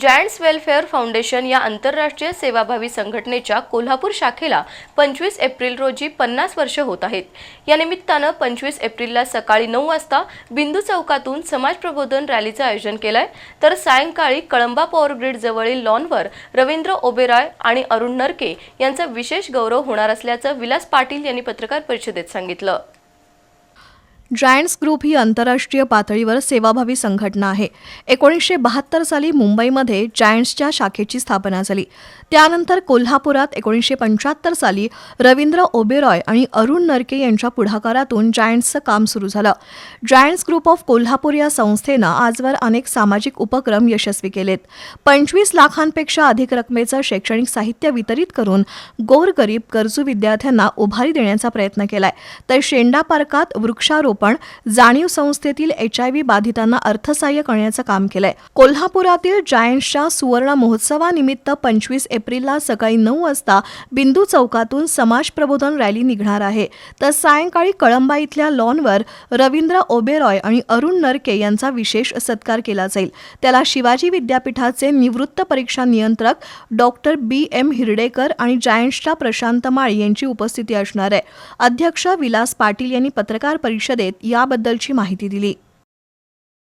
Giants welfare foundation या आंतरराष्ट्रीय सेवाभावी संघटनेच्या कोल्हापूर शाखेला पंचवीस एप्रिल रोजी पन्नास वर्ष होत आहेत. या निमित्तानं पंचवीस एप्रिलला सकाळी नऊ वाजता बिंदू चौकातून समाज प्रबोधन रॅलीचं आयोजन केलंय. तर सायंकाळी कळंबा पॉवर ग्रीड जवळील लॉनवर रवींद्र ओबेरॉय आणि अरुण नरके यांचा विशेष गौरव होणार असल्याचं विलास पाटील यांनी पत्रकार परिषदेत सांगितलं. जायंट्स ग्रुप ही आंतरराष्ट्रीय पातळीवर सेवाभावी संघटना आहे. एकोणीसशे बहात्तर साली मुंबईमध्ये जायंट्सच्या शाखेची स्थापना झाली. त्यानंतर कोल्हापुरात एकोणीसशे पंच्याहत्तर साली रवींद्र ओबेरॉय आणि अरुण नरके यांच्या पुढाकारातून जायंट्सचं काम सुरू झालं. जायंट्स ग्रुप ऑफ कोल्हापूर या संस्थेनं आजवर अनेक सामाजिक उपक्रम यशस्वी केलेत. पंचवीस लाखांपेक्षा अधिक रकमेचं शैक्षणिक साहित्य वितरित करून गोरगरीब गरजू विद्यार्थ्यांना उभारी देण्याचा प्रयत्न केलाय. तर शेंडा पार्कात वृक्षारोपण जाणीव संस्थेतील एच आय व्ही बाधितांना अर्थसहाय्य करण्याचं काम केलंय. कोल्हापुरातील जायंट्सच्या सुवर्ण महोत्सवानिमित्त पंचवीस एप्रिलला सकाळी नऊ वाजता बिंदू चौकातून समाज प्रबोधन रॅली निघणार आहे. तर सायंकाळी कळंबा इथल्या लॉनवर रवींद्र ओबेरॉय आणि अरुण नरके यांचा विशेष सत्कार केला जाईल. त्याला शिवाजी विद्यापीठाचे निवृत्त परीक्षा नियंत्रक डॉक्टर बी. एम. हिरडेकर आणि जायंट्सच्या प्रशांत माळी यांची उपस्थिती असणार आहे. अध्यक्ष विलास पाटील यांनी पत्रकार परिषदेत याबद्दलची माहिती दिली.